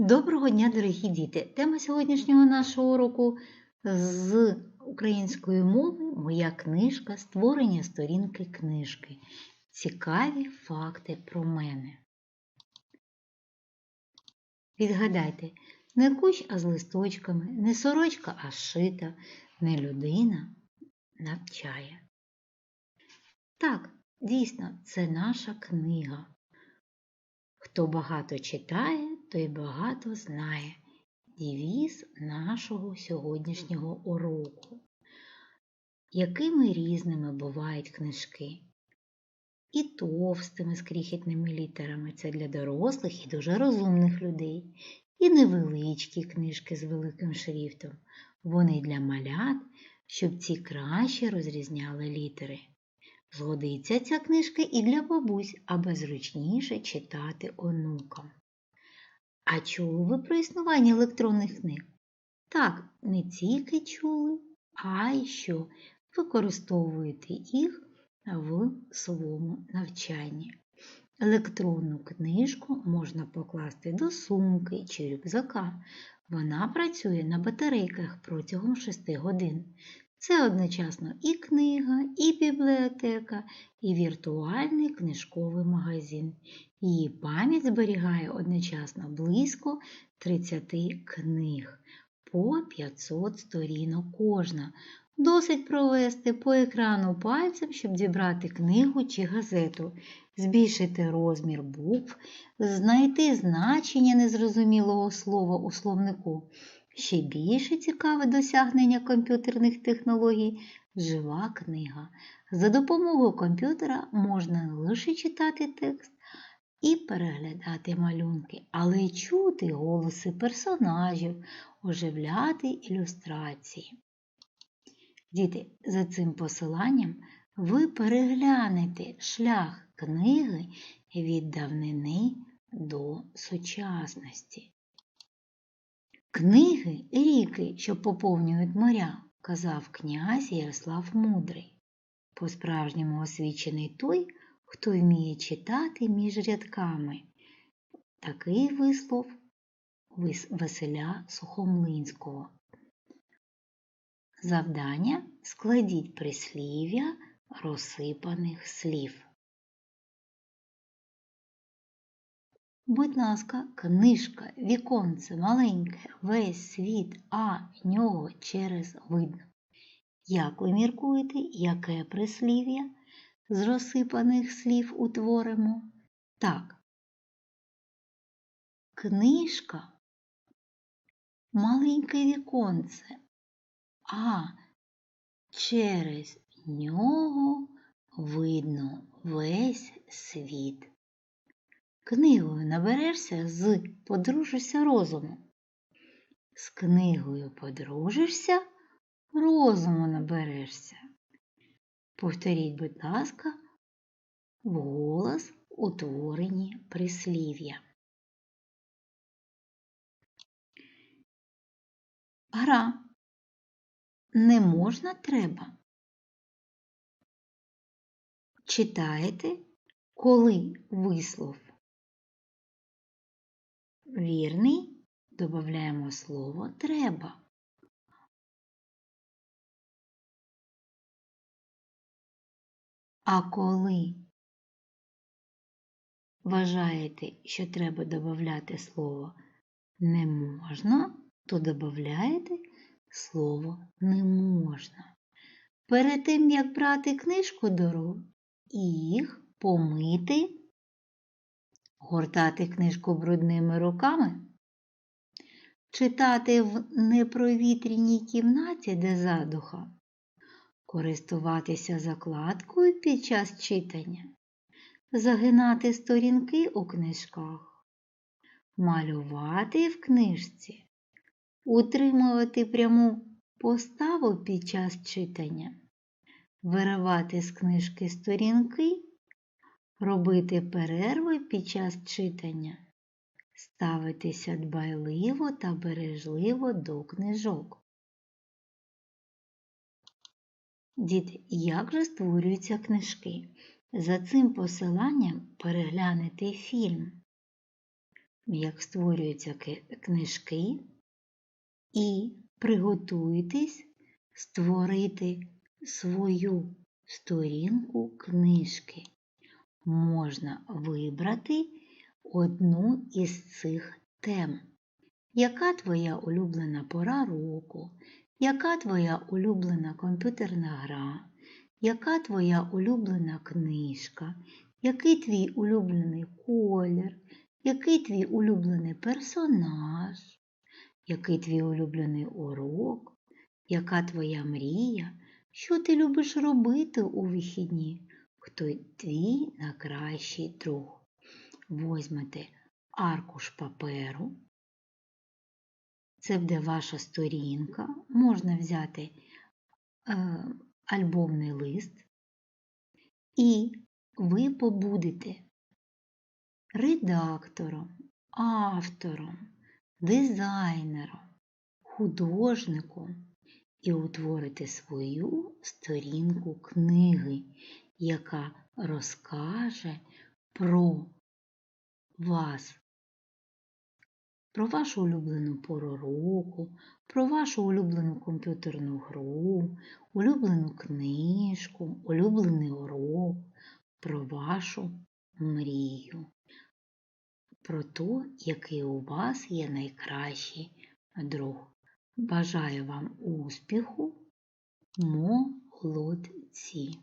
Доброго дня, дорогі діти! Тема сьогоднішнього нашого уроку з української мови Моя книжка Створення сторінки книжки. Цікаві факти про мене. Відгадайте, не кущ, а з листочками, не сорочка, а шита, не людина навчає. Так, дійсно, це наша книга. Хто багато читає, той багато знає. Дівіз нашого сьогоднішнього уроку. Якими різними бувають книжки? І товстими з крихітними літерами це для дорослих і дуже розумних людей, і невеличкі книжки з великим шрифтом. Вони для малят, щоб ці краще розрізняли літери. Згодиться ця книжка і для бабусь, аби зручніше читати онукам. А чули ви про існування електронних книг? Так, не тільки чули, а й що використовуєте їх в своєму навчанні. Електронну книжку можна покласти до сумки чи рюкзака. Вона працює на батарейках протягом 6 годин. Це одночасно і книга, і бібліотека, і віртуальний книжковий магазин. Її пам'ять зберігає одночасно близько 30 книг по 500 сторінок кожна. Досить провести по екрану пальцем, щоб зібрати книгу чи газету, збільшити розмір букв, знайти значення незрозумілого слова у словнику. Ще більше цікаве досягнення комп'ютерних технологій жива книга. За допомогою комп'ютера можна не лише читати текст і переглядати малюнки, але й чути голоси персонажів, оживляти ілюстрації. Діти, за цим посиланням ви переглянете шлях книги від давнини до сучасності. Книги ріки, що поповнюють моря, казав князь Ярослав Мудрий. По-справжньому освічений той, хто вміє читати між рядками. Такий вислов Василя Сухомлинського. Завдання складіть прислів'я розсипаних слів. Будь ласка, книжка, віконце маленьке, весь світ, а нього через видно. Як ви міркуєте, яке прислів'я з розсипаних слів утворимо? Так. Книжка маленьке віконце, а через нього видно весь світ. Книгою наберешся з подружишся розуму. З книгою подружишся, розуму наберешся. Повторіть, будь ласка, вголос утворені прислів'я. Гра. Не можна треба. Читаєте, коли вислов вірний, додаємо слово треба. А коли вважаєте, що треба додати слово не можна, то додаєте слово не можна. Перед тим, як брати книжку до рук, їх помити гортати книжку брудними руками, читати в непровітряній кімнаті, де задуха, користуватися закладкою під час читання, загинати сторінки у книжках, малювати в книжці, утримувати пряму поставу під час читання, виривати з книжки сторінки робити перерви під час читання, ставитися дбайливо та бережливо до книжок. Діти, як же створюються книжки? За цим посиланням переглянете фільм. як створюються книжки, і приготуйтесь створити свою сторінку книжки. Можна вибрати одну із цих тем. Яка твоя улюблена пора року? Яка твоя улюблена комп'ютерна гра? Яка твоя улюблена книжка? Який твій улюблений колір? Який твій улюблений персонаж? Який твій улюблений урок? Яка твоя мрія? Що ти любиш робити у вихідні? Хто твій найкращий друг? Возьмете аркуш паперу. Це буде ваша сторінка. Можна взяти е, альбомний лист. І ви побудете редактором, автором, дизайнером, художником і утворите свою сторінку книги, яка розкаже про вас, про вашу улюблену пору року, про вашу улюблену комп'ютерну гру, улюблену книжку, улюблений урок, про вашу мрію, про те, який у вас є найкращий друг. Бажаю вам успіху, молодці!